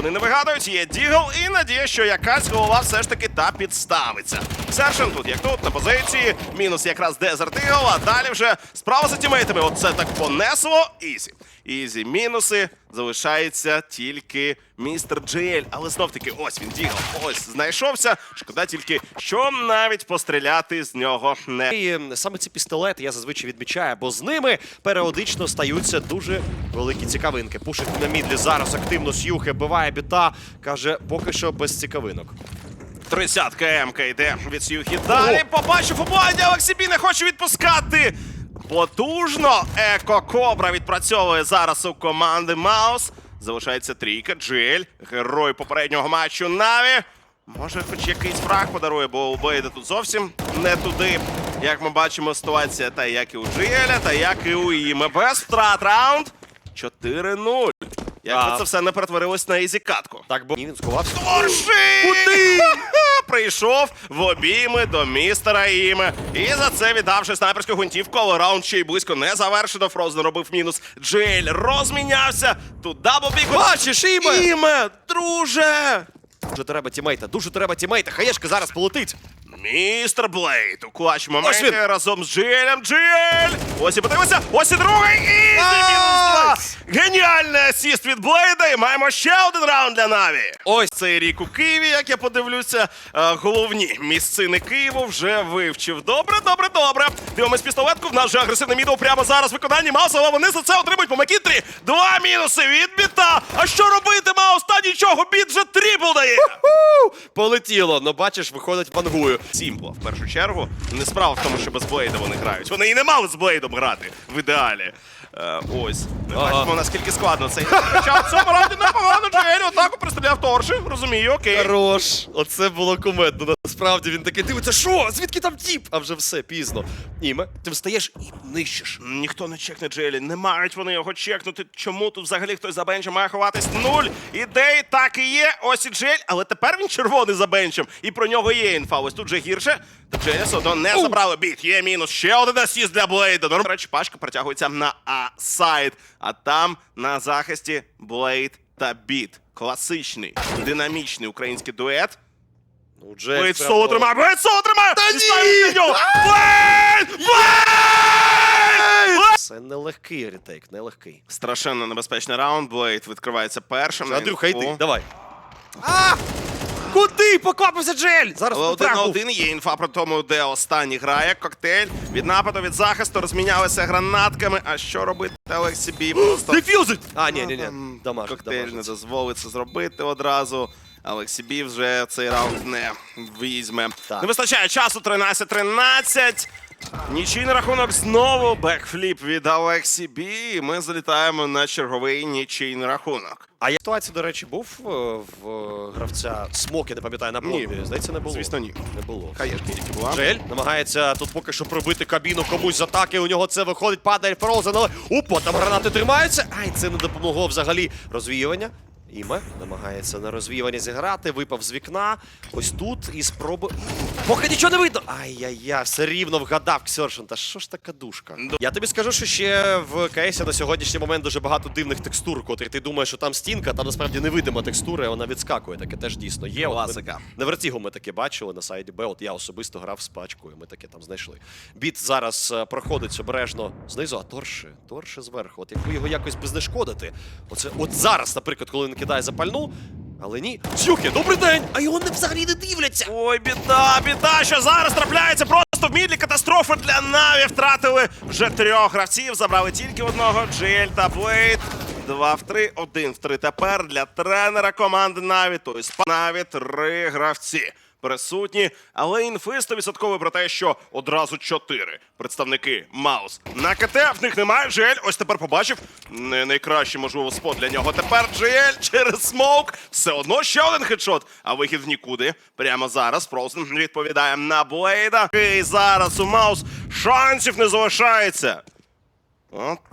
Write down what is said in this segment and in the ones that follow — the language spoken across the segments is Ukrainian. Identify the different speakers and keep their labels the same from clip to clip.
Speaker 1: вони не вигадують. Є Дігл і надія, що якась голова все ж таки та підставиться. Сершен тут, як тут, на позиції. Мінус якраз Дезерт Ігл, а далі вже справа за тімейтами. Оце так понесло. Ізі. Ізі мінуси. Залишається тільки містер Джеель. Але знов таки, ось він Дігл. Ось знайшовся. Шкода тільки, що навіть постріляти з нього не
Speaker 2: І саме ці пістолети я зазвичай відмічаю, бо з ними періодично стаються дуже великі цікавинки. Пушить на мідлі зараз активно Сюхе, биває біта. Каже, поки що без цікавинок.
Speaker 1: Тридцятка МК йде від Сюхі. Далі побачив у бладі, Олексій не хоче відпускати. Потужно Еко Кобра відпрацьовує зараз у команди Маус. Залишається трійка. Джель, герой попереднього матчу Наві. Може, хоч якийсь фраг подарує, бо у Бейда тут зовсім не туди. Як ми бачимо, ситуація та як і у Джеля, та як і у Іме. Без втрат раунд 4-0. Як
Speaker 2: А.
Speaker 1: би це все не перетворилось на ізі катку.
Speaker 2: Так, бо Ні, він сховався.
Speaker 1: Торши! Куди? Прийшов в обійми до містера Іме. І за це віддавши снайперську гвинтівку, але раунд ще й близько не завершено. Фрозен робив мінус. Джейль розмінявся. Тут даблбік.
Speaker 2: Бачиш, Іме!
Speaker 1: Іме, друже!
Speaker 2: Дуже треба тімейта, дуже треба тімейта. Хаєшка зараз полетить.
Speaker 1: Містер Блейд у клач моменті разом з Джелем. Джель! Ось і подивися, ось і другий. І. Геніальний асіст від Блейда. І маємо ще один раунд для Наві.
Speaker 2: Ось.
Speaker 1: Цей рік у Києві, як я подивлюся, е, головні місцини Києву вже вивчив. Добре, добре, добре. Дивимось пістолетку. В нас вже агресивне мідо прямо зараз. Виконання Мауса, але вони за це отримують по Макітрі. Два мінуси від біта. А що робити, Маус? Та нічого, біт вже трипл дає.
Speaker 2: Полетіло, ну бачиш, виходить пангую.
Speaker 1: Сімпло, в першу чергу. Не справа в тому, що без Блейда вони грають. Вони і не мали з Блейдом грати в ідеалі. Е, ось. Бачимо, наскільки складно цей. Хоча в цьому раунді непогано Джейль отак пристріляв торши. Розумію, окей.
Speaker 2: Хорош, оце було кумедно. Насправді він такий дивиться, що? Звідки там тіп? А вже все, пізно. Іме, ти встаєш і нищиш.
Speaker 1: Ніхто не чекне Джейлі, не мають вони його чекнути. Чому тут взагалі хтось за бенчем має ховатись? Нуль ідей так і є. Ось і Джель, але тепер він червоний за бенчем. І про нього є інфа. Ось тут же гірше. Джеля все не забрали біт. Є мінус. Ще один асіст для Блейда. До речі, пачка протягується на А-сайд. А там на захисті Блейд та біт. Класичний, динамічний український дует.
Speaker 2: Ну, Джек,
Speaker 1: Блейд
Speaker 2: прямо-
Speaker 1: соло тримає, Блейд соло тримає!
Speaker 2: Та
Speaker 1: І
Speaker 2: ні!
Speaker 1: нього! Блейд! Блейд!
Speaker 2: Це нелегкий ретейк, нелегкий.
Speaker 1: Страшенно небезпечний раунд. Блейд відкривається першим. на
Speaker 2: Андрюха, йди, давай. А! Куди поквапився Джель? Зараз
Speaker 1: один на
Speaker 2: потрапив.
Speaker 1: один є інфа про тому, де останній грає. Коктейль від нападу від захисту розмінялися гранатками. А що робити Олексі Бі? Просто
Speaker 2: Дефюзить! А, ні, ні, ні. Дамаж,
Speaker 1: коктейль не
Speaker 2: дамаж.
Speaker 1: дозволить це зробити одразу. Олексі Бі вже цей раунд не візьме.
Speaker 2: Так.
Speaker 1: Не вистачає часу 13-13. Нічийний рахунок знову бекфліп від Олексі Бі. І Ми залітаємо на черговий нічийний рахунок.
Speaker 2: А я ситуація, до речі, був е, в е, гравця Смок, я не пам'ятаю, на
Speaker 1: Ні.
Speaker 2: Здається, не було.
Speaker 1: Звісно, ні.
Speaker 2: Не було.
Speaker 1: Хаєшки тільки була.
Speaker 2: Джель намагається тут поки що пробити кабіну комусь з атаки. У нього це виходить, падає Фроузен, але Опа, там гранати тримаються. Ай, це не допомогло взагалі. Розвіювання. Іме намагається на розвіювання зіграти, випав з вікна. Ось тут і спроби. Поки нічого не видно. Ай-яй-яй, все рівно вгадав Ксершин. Та що ж така душка? Я тобі скажу, що ще в КСі на сьогоднішній момент дуже багато дивних текстур, котрі ти думаєш, що там стінка, там насправді невидима текстура, і вона відскакує. Таке теж дійсно є. От ми-
Speaker 1: Класика.
Speaker 2: на вертігу ми таке бачили на сайті Б. От я особисто грав з пачкою, ми таке там знайшли. Біт зараз е, проходить обережно знизу, а торши, торши зверху. От якби його якось би знешкодити. Оце от зараз, наприклад, коли він кидає запальну, але ні. Сюхи, добрий день! А його не взагалі не дивляться.
Speaker 1: Ой, біда, біда, що зараз трапляється просто в мідлі катастрофи для Наві. Втратили вже трьох гравців, забрали тільки одного. Джель та Блейд. Два в три, один в три. Тепер для тренера команди Наві. Тобто з Наві три гравці. Присутні, але інфи 100% про те, що одразу чотири представники Маус. На КТ в них немає. Джель ось тепер побачив. Не найкращий, можливо, спот для нього. Тепер Джель через смоук. Все одно ще один хедшот. А вихід в нікуди. Прямо зараз Фроузен відповідає на Блейда. І зараз у Маус шансів не залишається.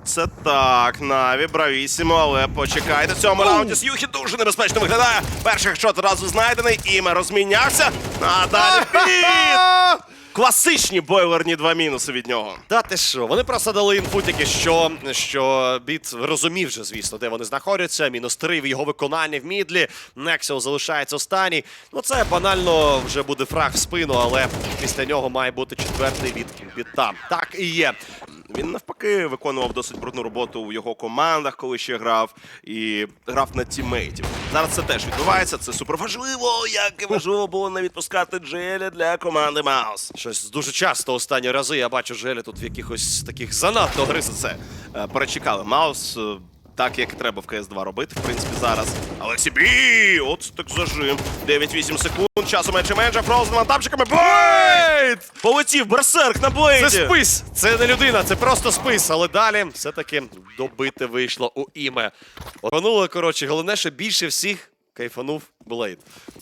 Speaker 1: Це так, Наві, бравісімо, але почекайте. В цьому раунді С'юхі дуже небезпечно виглядає. Перший хедшот одразу знайдений, іме розмінявся. А далі! класичні бойлерні два мінуси від нього.
Speaker 2: Та ти що? Вони просто дали інфу тільки що, що біт розумів вже, звісно, де вони знаходяться. Мінус три в його виконанні в мідлі. Нексіо залишається останній. Ну це банально вже буде фраг в спину, але після нього має бути четвертий від біта. Так і є.
Speaker 1: Він навпаки виконував досить брудну роботу в його командах, коли ще грав, і грав на тіммейтів. Зараз це теж відбувається. Це супер важливо, як і важливо було не відпускати Джеля для команди Маус.
Speaker 2: Щось дуже часто останні рази я бачу Желі тут в якихось таких занадто
Speaker 1: Гризи це е, перечекали. Маус е, так, як і треба в cs 2 робити, в принципі, зараз. Алексі Бі! От так зажим. 9-8 секунд. Часу менше менше. Фроузен вантапчиками. Блейд! Полетів берсерк на блейді.
Speaker 2: Це спис, це не людина, це просто спис. Але далі все-таки добити вийшло у іме. Обмануло, коротше, головне, що більше всіх кайфанув Блейд.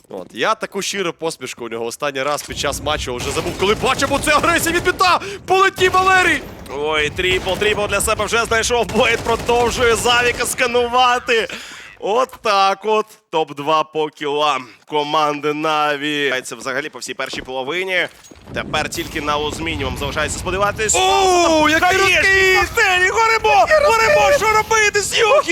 Speaker 2: От. Я таку щиру посмішку у нього останній раз під час матчу вже забув, коли бачив оце агресія від біта! Полетів Валерій!
Speaker 1: Ой, тріпл, тріпл для себе вже знайшов. Блейд продовжує Завіка сканувати. От так от. Топ-2 по кілам команди Наві. Це взагалі по всій першій половині. Тепер тільки на мінімум залишається сподіватись.
Speaker 2: Оу, який
Speaker 1: Мастелі, горимо! Горимо, що робити, Сюхі?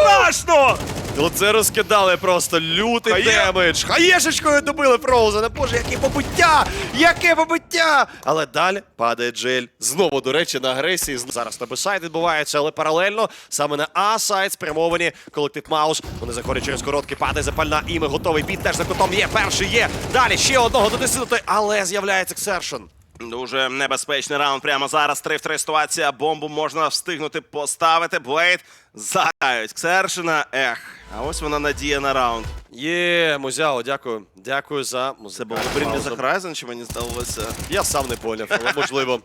Speaker 1: Страшно!
Speaker 2: Оце розкидали просто лютий
Speaker 1: Хає-
Speaker 2: демедж. Хаєшечкою добили Фроузена. Боже, яке побиття! Яке побиття! Але далі падає Джель. Знову, до речі, на агресії. Зараз на Б-сайт відбувається, але паралельно саме на А-сайт спрямовані колектив Маус. Вони заходять через короткий, падає запальна іми. Готовий бід теж за кутом є. Перший є. Далі ще одного дотиснути, але з'являється Ксершн.
Speaker 1: Дуже небезпечний раунд прямо зараз. 3 в 3 ситуація. Бомбу можна встигнути поставити. Блейд зають Ксершина. Ех, а ось вона надія на раунд.
Speaker 2: Є, Музяо, дякую. Дякую за
Speaker 1: Це був Брінлі за Horizon, чи мені здалося?
Speaker 2: Я сам не поняв, але можливо.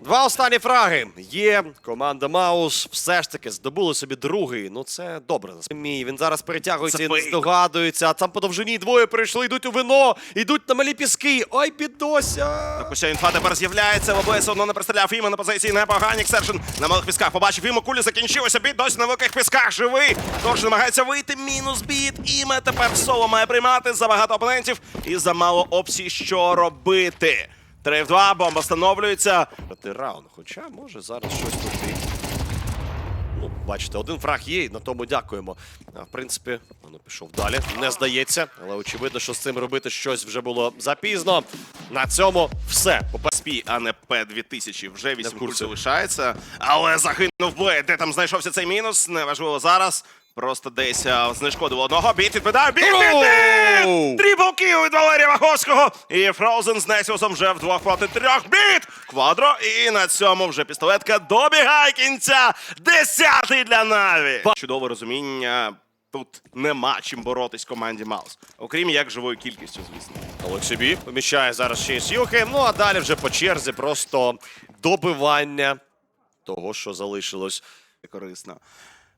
Speaker 2: Два останні фраги. Є команда Маус. Все ж таки здобули собі другий. Ну це добре. Мій він зараз перетягується і не здогадується. А там по довжині двоє прийшли, йдуть у вино, йдуть на малі піски. Ой, підося.
Speaker 1: Так уся інфа тепер з'являється. ВБ все одно не пристріляв Іма на позиції непогані. Ксершин на малих пісках побачив Іма, кулі закінчилося. Біт досі на великих пісках живий. Тож намагається вийти. Мінус біт. Іме тепер соло має приймати за багато опонентів і за мало опцій, що робити. 3 в 2, бомба встановлюється.
Speaker 2: Проти раунд. Хоча може зараз щось тут. Ну, бачите, один фраг є, і на тому дякуємо. А в принципі, воно пішов далі. Не здається, але очевидно, що з цим робити щось вже було запізно. На цьому все.
Speaker 1: Спі, а не П-2000. Вже 8
Speaker 2: курсів
Speaker 1: лишається. Але загинув Блейд. Де там знайшовся цей мінус? Неважливо зараз. Просто десь знешкодило одного. Біт відповідає. Біт, біт, біт!
Speaker 2: Оу!
Speaker 1: Від Валерія Ваховського. І Фроузен з Нексіусом вже вдвох проти трьох. Біт! Квадро. І на цьому вже пістолетка добігає кінця. Десятий для Наві. Чудове розуміння. Тут нема чим боротись команді Маус. Окрім як живою кількістю, звісно.
Speaker 2: Олексій Бі поміщає зараз ще й Сюхи. Ну а далі вже по черзі просто добивання того, що залишилось.
Speaker 1: корисно.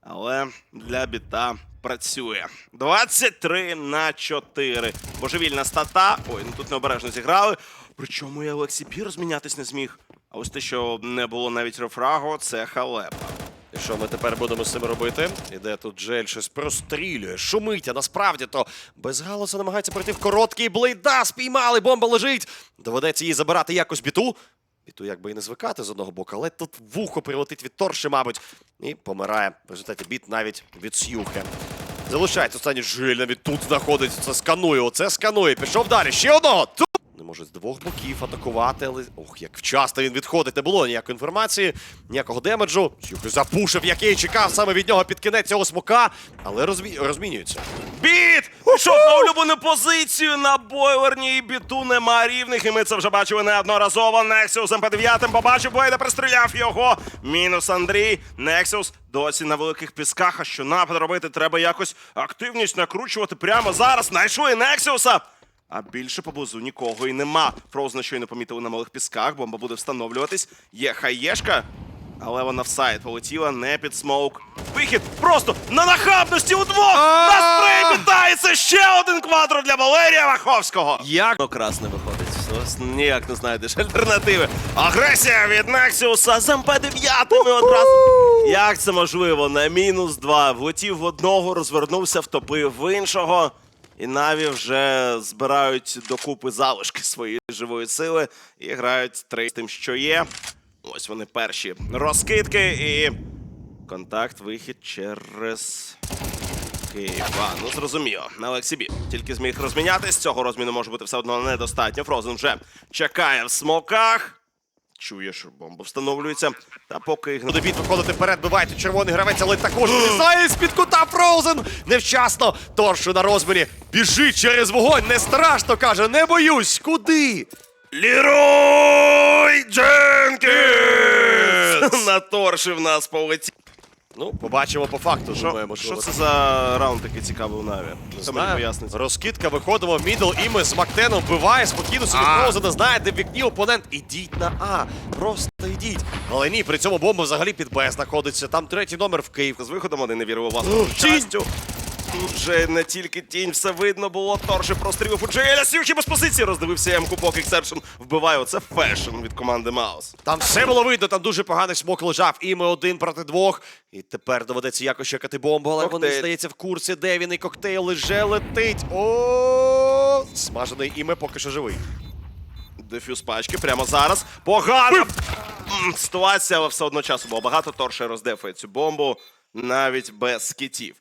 Speaker 1: Але для біта працює. 23 на 4. Божевільна стата. Ой, ну тут необережно зіграли. Причому і Олексій Пі розмінятись не зміг. А ось те, що не було навіть рефрагу, це халепа.
Speaker 2: І що ми тепер будемо з цим робити? Іде тут Джель щось прострілює, шумить, а насправді то без галуса намагається пройти в короткий блейда. Спіймали, бомба лежить. Доведеться її забирати якось біту. Біту якби і не звикати з одного боку, але тут вухо прилетить від торші, мабуть. І помирає в результаті біт навіть від Сюхи. Залишається останній Жиль навіть тут знаходиться. Це сканує, оце сканує. Пішов далі. Ще одного. Не може з двох боків атакувати, але ох, як вчасно він відходить. Не було ніякої інформації, ніякого демеджу. Сюхи запушив, який чекав саме від нього під кінець цього смока, але розмі... розмінюється.
Speaker 1: Біт! Пішов на улюблену позицію на бойлерній біту нема рівних, і ми це вже бачили неодноразово. Нексіус МП9 побачив Блейда, пристріляв його. Мінус Андрій. Нексіус досі на великих пісках. А що напад робити? Треба якось активність накручувати прямо зараз. Знайшли Нексіуса. А більше поблизу нікого і нема. Фроузна щойно помітили на малих пісках, бомба буде встановлюватись. Є хаєшка. Але вона в сайт полетіла, не під смоук. Вихід просто на нахабності удвох! На спрей вітається ще один квадро для Валерія Ваховського!
Speaker 2: Як?
Speaker 1: Ну, крас не виходить. Ніяк не знайдеш альтернативи. Агресія від Нексіуса з МП-9 одразу. Як це можливо? На мінус два. Влетів в одного, розвернувся, втопив в іншого. І Наві вже збирають докупи залишки своєї живої сили і грають три з тим, що є. Ось вони перші розкидки і контакт, вихід через Київ. А, ну зрозуміло. На Олексібі тільки зміг розмінятись. Цього розміну може бути все одно недостатньо. Фрозен вже чекає в смоках. Чує, що бомба встановлюється. Та поки їх не
Speaker 2: Буде бід виходити вперед, бивається червоний гравець, але також вилізає з-під кута Фроузен. Невчасно. Торшу на розмірі. Біжить через вогонь. Не страшно, каже, не боюсь. Куди?
Speaker 1: Лірой Дженкінс! Наторшив нас полетів.
Speaker 2: Ну, побачимо по факту.
Speaker 1: Що,
Speaker 2: думаємо,
Speaker 1: що це за раунд такий цікавий у Наві? Мені
Speaker 2: Знаю.
Speaker 1: пояснить?
Speaker 2: Розкидка, виходимо в мідл, і ми з Мактеном вбиває спокійно собі
Speaker 1: А.
Speaker 2: Фроузена. Знає, де в вікні опонент. Ідіть на А. Просто йдіть. Але ні, при цьому бомба взагалі під Б знаходиться. Там третій номер в Київ.
Speaker 1: З виходом вони не вірив у вас.
Speaker 2: тінь!
Speaker 1: Щастю. Тут же не тільки тінь, все видно було. Торши прострілив у Джеля. Сюхі без позиції роздивився М-ку, поки Ексепшн вбиває. Оце фешн від команди Маус.
Speaker 2: Там все було видно, там дуже поганий смок лежав. І ми один проти двох. І тепер доведеться якось чекати бомбу, але вони, здається, в курсі, де він і коктейль лише летить. О, смажений іме поки що живий.
Speaker 1: Дефюз пачки прямо зараз. Погана м, ситуація, але все одно часу було багато. Торше роздефує цю бомбу навіть без скітів.